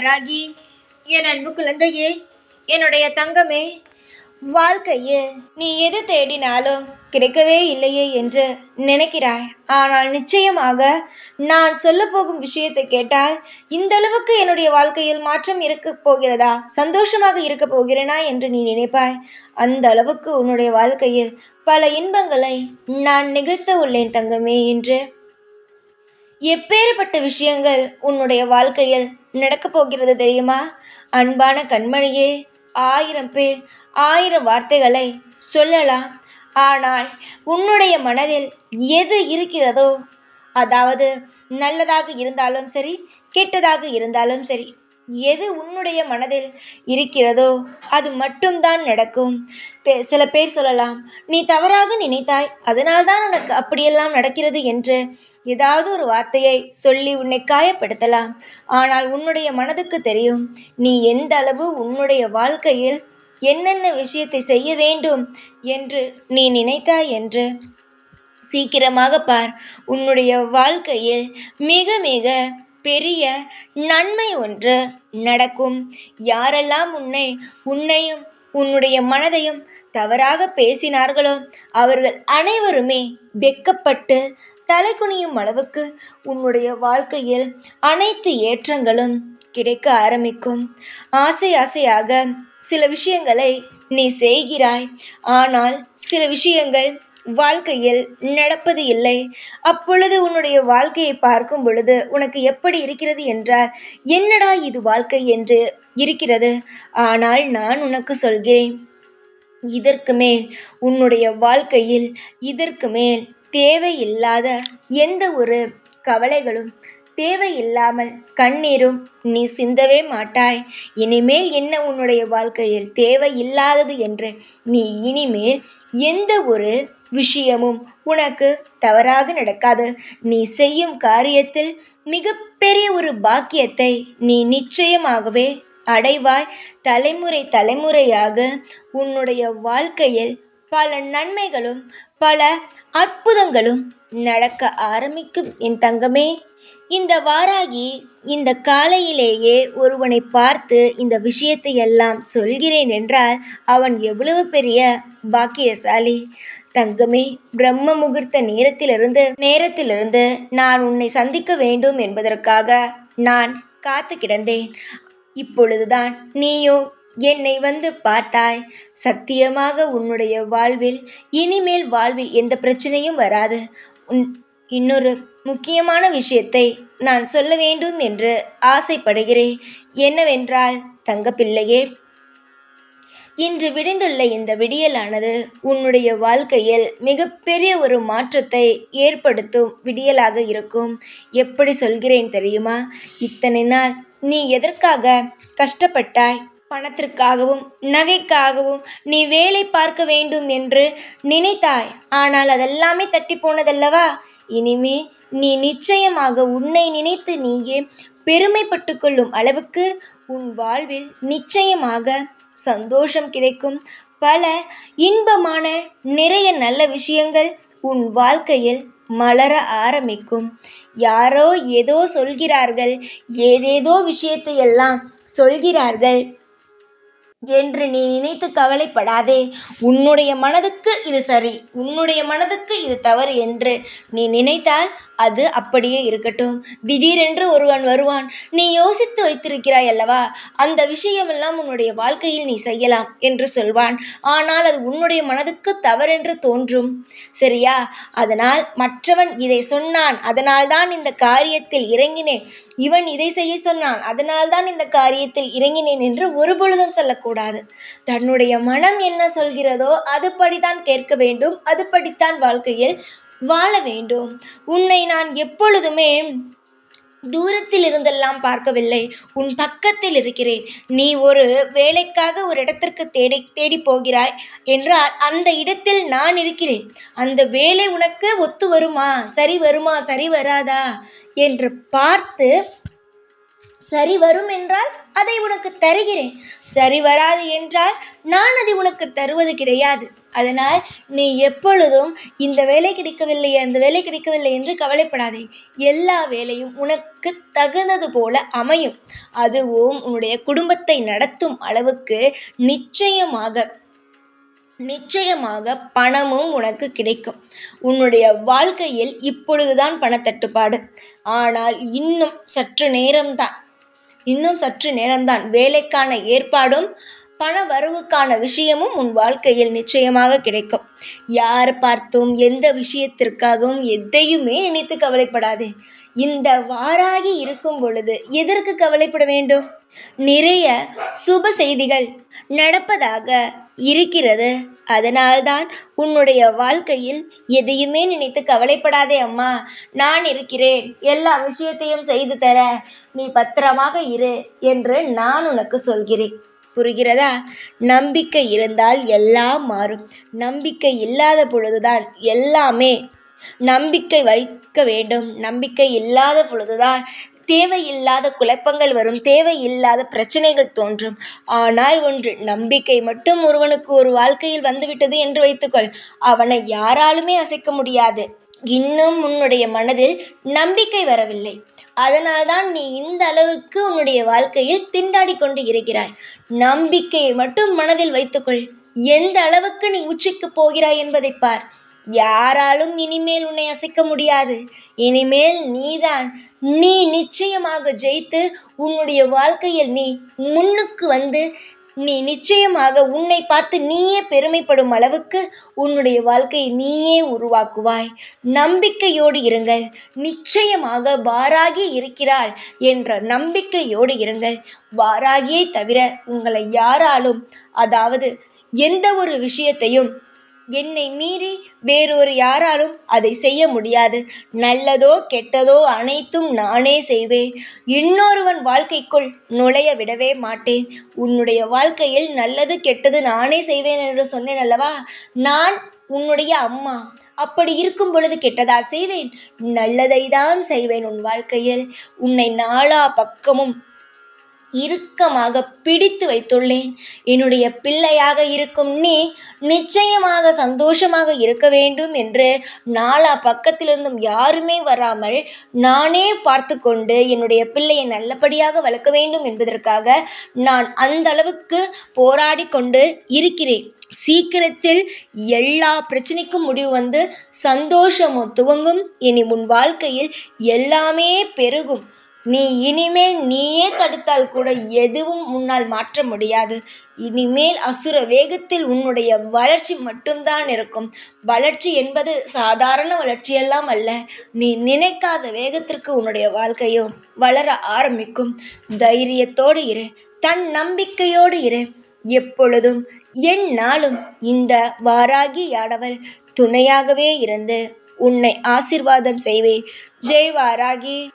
ராகி என் அன்பு குழந்தையே என்னுடைய தங்கமே வாழ்க்கையில் நீ எது தேடினாலும் கிடைக்கவே இல்லையே என்று நினைக்கிறாய். ஆனால் நிச்சயமாக நான் சொல்ல போகும் விஷயத்தை கேட்டால் இந்த அளவுக்கு என்னுடைய வாழ்க்கையில் மாற்றம் இருக்க போகிறதா? சந்தோஷமாக இருக்க போகிறேனா என்று நீ நினைப்பாய். அந்த அளவுக்கு உன்னுடைய வாழ்க்கையில் பல இன்பங்களை நான் நிகழ்த்த உள்ளேன் தங்கமே என்று. எப்பேற்பட்ட விஷயங்கள் உன்னுடைய வாழ்க்கையில் நடக்கப் போகிறது தெரியுமா? அன்பான கண்மணியே ஆயிரம் பேர் ஆயிரம் வார்த்தைகளை சொல்லலாம். ஆனால் உன்னுடைய மனதில் எது இருக்கிறதோ அதாவது நல்லதாக இருந்தாலும் சரி கெட்டதாக இருந்தாலும் சரி எது உன்னுடைய மனதில் இருக்கிறதோ அது மட்டும்தான் நடக்கும். சில பேர் சொல்லலாம் நீ தவறாக நினைத்தாய் அதனால்தான் உனக்கு அப்படியெல்லாம் நடக்கிறது என்று ஏதாவது ஒரு வார்த்தையை சொல்லி உன்னை காயப்படுத்தலாம். ஆனால் உன்னுடைய மனதுக்கு தெரியும் நீ எந்த அளவு உன்னுடைய வாழ்க்கையில் என்னென்ன விஷயத்தை செய்ய வேண்டும் என்று நீ நினைத்தாய் என்று சீக்கிரமாக பார். உன்னுடைய வாழ்க்கையில் மிக மிக பெரிய நன்மை ஒன்று நடக்கும். யாரெல்லாம் உன்னை உன்னையும் உன்னுடைய மனதையும் தவறாக பேசினார்களோ அவர்கள் அனைவருமே வெட்கப்பட்டு தலை குனியும் அளவுக்கு உன்னுடைய வாழ்க்கையில் அனைத்து ஏற்றங்களும் கிடைக்க ஆரம்பிக்கும். ஆசை ஆசையாக சில விஷயங்களை நீ செய்கிறாய். ஆனால் சில விஷயங்கள் வாழ்க்கையில் நடப்பது இல்லை. அப்பொழுது உன்னுடைய வாழ்க்கையை பார்க்கும் பொழுது உனக்கு எப்படி இருக்கிறது என்றால் என்னடா இது வாழ்க்கை என்று இருக்கிறது. ஆனால் நான் உனக்கு சொல்கிறேன் இதற்கு மேல் உன்னுடைய வாழ்க்கையில் இதற்கு மேல் தேவையில்லாத எந்த ஒரு கவலைகளும் தேவையில்லாமல் கண்ணீரும் நீ சிந்தவே மாட்டாய். இனிமேல் என்ன உன்னுடைய வாழ்க்கையில் தேவையில்லாதது என்று நீ இனிமேல் எந்த ஒரு விஷயமும் உனக்கு தவறாக நடக்காது. நீ செய்யும் காரியத்தில் மிகப்பெரிய ஒரு பாக்கியத்தை நீ நிச்சயமாகவே அடைவாய். தலைமுறை தலைமுறையாக உன்னுடைய வாழ்க்கையில் பல நன்மைகளும் பல அற்புதங்களும் நடக்க ஆரம்பிக்கும். என் தங்கமே இந்த வாராகி இந்த காலையிலேயே ஒருவனை பார்த்து இந்த விஷயத்தை எல்லாம் சொல்கிறேன் என்றால் அவன் எவ்வளவு பெரிய பாக்கியசாலி. தங்கமே பிரம்ம முகூர்த்த நேரத்திலிருந்து நேரத்திலிருந்து நான் உன்னை சந்திக்க வேண்டும் என்பதற்காக நான் காத்து கிடந்தேன். இப்பொழுதுதான் நீயோ என்னை வந்து பார்த்தாய். சத்தியமாக உன்னுடைய வாழ்வில் இனிமேல் வாழ்வில் எந்த பிரச்சனையும் வராது. உன் இன்னொரு முக்கியமான விஷயத்தை நான் சொல்ல வேண்டும் என்று ஆசைப்படுகிறேன். என்னவென்றால் தங்கப்பிள்ளையே இன்று விடிந்துள்ள இந்த விடியலானது உன்னுடைய வாழ்க்கையில் மிகப்பெரிய ஒரு மாற்றத்தை ஏற்படுத்தும் விடியலாக இருக்கும். எப்படி சொல்கிறேன் தெரியுமா? இத்தனை நாள் நீ எதற்காக கஷ்டப்பட்டாய்? பணத்திற்காகவும் நகைக்காகவும் நீ வேலை பார்க்க வேண்டும் என்று நினைத்தாய். ஆனால் அதெல்லாமே தட்டி போனதல்லவா? இனிமே நீ நிச்சயமாக உன்னை நினைத்து நீயே பெருமைப்பட்டு கொள்ளும் அளவுக்கு உன் வாழ்வில் நிச்சயமாக சந்தோஷம் கிடைக்கும். பல இன்பமான நிறைய நல்ல விஷயங்கள் உன் வாழ்க்கையில் மலர ஆரம்பிக்கும். யாரோ ஏதோ சொல்கிறார்கள் ஏதேதோ விஷயத்தை எல்லாம் சொல்கிறார்கள் என்று நீ நினைத்து கவலைப்படாதே. உன்னுடைய மனதுக்கு இது சரி உன்னுடைய மனதுக்கு இது தவறு என்று நீ நினைத்தால் அது அப்படியே இருக்கட்டும். திடீரென்று ஒருவன் வருவான். நீ யோசித்து வைத்திருக்கிறாய் அல்லவா? அந்த விஷயமெல்லாம் உன்னுடைய வாழ்க்கையில் நீ செய்யலாம் என்று சொல்வான். ஆனால் அது உன்னுடைய மனதுக்கு தவறென்று தோன்றும். சரியா? அதனால் மற்றவன் இதை சொன்னான். அதனால்தான் இந்த காரியத்தில் இறங்கினேன். இவன் இதை செய்ய சொன்னான். அதனால்தான் இந்த காரியத்தில் இறங்கினேன் என்று ஒருபொழுதும் சொல்லக்கூடாது. தன்னுடைய மனம் என்ன சொல்கிறதோ அதுபடிதான் கேட்க வேண்டும். அதுபடித்தான் வாழ்க்கையில் வாழ வேண்டும். உன்னை நான் எப்பொழுதுமே தூரத்தில் இருந்தெல்லாம் பார்க்கவில்லை. உன் பக்கத்தில் இருக்கிறேன். நீ ஒரு வேலைக்காக ஒரு இடத்திற்கு தேடி தேடி போகிறாய் என்றால் அந்த இடத்தில் நான் இருக்கிறேன். அந்த வேலை உனக்கு ஒத்து வருமா? சரி வருமா? சரி வராதா? என்று பார்த்து சரி வரும் என்றால் அதை உனக்கு தருகிறேன். சரி வராது என்றால் நான் அதை உனக்கு தருவது கிடையாது. அதனால் நீ எப்பொழுதும் இந்த வேலை கிடைக்கவில்லை அந்த வேலை கிடைக்கவில்லை என்று கவலைப்படாதே. எல்லா வேலையும் உனக்கு தகுந்தது போல அமையும். அதுவும் உன்னுடைய குடும்பத்தை நடத்தும் அளவுக்கு நிச்சயமாக நிச்சயமாக பணமும் உனக்கு கிடைக்கும். உன்னுடைய வாழ்க்கையில் இப்பொழுதுதான் பணத்தட்டுப்பாடு. ஆனால் இன்னும் சற்று நேரம்தான். இன்னும் சற்று நேரம்தான் வேலைக்கான ஏற்பாடும் பண வரவுக்கான விஷயமும் உன் வாழ்க்கையில் நிச்சயமாக கிடைக்கும். யார் பார்த்தும் எந்த விஷயத்திற்காகவும் எதையுமே நினைத்து கவலைப்படாதே. இந்த வாராகி இருக்கும் பொழுது எதற்கு கவலைப்பட வேண்டும்? நிறைய சுப செய்திகள் நடப்பதாக இருக்கிறது. அதனால்தான் உன்னுடைய வாழ்க்கையில் எதையுமே நினைத்து கவலைப்படாதே அம்மா. நான் இருக்கிறேன். எல்லா விஷயத்தையும் செய்து தர நீ பத்திரமாக இரு என்று நான் உனக்கு சொல்கிறேன். புரிகிறதா? நம்பிக்கை இருந்தால் எல்லாம் மாறும். நம்பிக்கை இல்லாத பொழுதுதான் எல்லாமே. நம்பிக்கை வைக்க வேண்டும். நம்பிக்கை இல்லாத பொழுதுதான் தேவையில்லாத குழப்பங்கள் வரும் தேவையில்லாத பிரச்சனைகள் தோன்றும். ஆனால் ஒன்று நம்பிக்கை மட்டும் ஒருவனுக்கு ஒரு வாழ்க்கையில் வந்துவிட்டது என்று வைத்துக்கொள். அவனை யாராலுமே அசைக்க முடியாது. இன்னும் உன்னுடைய மனதில் நம்பிக்கை வரவில்லை. அதனால்தான் நீ இந்த அளவுக்கு உன்னுடைய வாழ்க்கையில் திண்டாடி கொண்டு இருக்கிறாய். நம்பிக்கையை மட்டும் மனதில் வைத்துக்கொள். எந்த அளவுக்கு நீ உச்சிக்கு போகிறாய் என்பதை பார். யாராலும் இனிமேல் உன்னை அசைக்க முடியாது. இனிமேல் நீதான் நீ நிச்சயமாக ஜெயித்து உன்னுடைய வாழ்க்கையில் நீ முன்னுக்கு வந்து நீ நிச்சயமாக உன்னை பார்த்து நீயே பெருமைப்படும் அளவுக்கு உன்னுடைய வாழ்க்கையை நீயே உருவாக்குவாய். நம்பிக்கையோடு இருங்கள். நிச்சயமாக வாராகி இருக்கிறாள் என்ற நம்பிக்கையோடு இருங்கள். வாராகியை தவிர உங்களை யாராலும் அதாவது எந்த ஒரு விஷயத்தையும் என்னை மீறி வேறொரு யாராலும் அதை செய்ய முடியாது. நல்லதோ கெட்டதோ அனைத்தும் நானே செய்வேன். இன்னொருவன் வாழ்க்கைக்குள் நுழைய விடவே மாட்டேன். உன்னுடைய வாழ்க்கையில் நல்லது கெட்டது நானே செய்வேன் என்று சொன்னேன் அல்லவா? நான் உன்னுடைய அம்மா. அப்படி இருக்கும் பொழுது கெட்டதா செய்வேன்? நல்லதை தான் செய்வேன் உன் வாழ்க்கையில். உன்னை நாலா பக்கமும் இறுக்கமாக பிடித்து வைத்துள்ளேன். என்னுடைய பிள்ளையாக இருக்கும் நீ நிச்சயமாக சந்தோஷமாக இருக்க வேண்டும் என்று நாலா பக்கத்திலிருந்தும் யாருமே வராமல் நானே பார்த்து கொண்டு என்னுடைய பிள்ளையை நல்லபடியாக வளர்க்க வேண்டும் என்பதற்காக நான் அந்த அளவுக்கு போராடி கொண்டு இருக்கிறேன். சீக்கிரத்தில் எல்லா பிரச்சனைக்கும் முடிவு வந்து சந்தோஷமும் துவங்கும். இனி உன் வாழ்க்கையில் எல்லாமே பெருகும். நீ இனிமேல் நீயே தடுத்தால் கூட எதுவும் உன்னால் மாற்ற முடியாது. இனிமேல் அசுர வேகத்தில் உன்னுடைய வளர்ச்சி மட்டும்தான் இருக்கும். வளர்ச்சி என்பது சாதாரண வளர்ச்சியெல்லாம் அல்ல. நீ நினைக்காத வேகத்திற்கு உன்னுடைய வாழ்க்கையோ வளர ஆரம்பிக்கும். தைரியத்தோடு இரு. தன் நம்பிக்கையோடு இரு. எப்பொழுதும் என் நாளும் இந்த வாராகி யாடவள் துணையாகவே இருந்து உன்னை ஆசிர்வாதம் செய்வேன். ஜெய் வாராகி.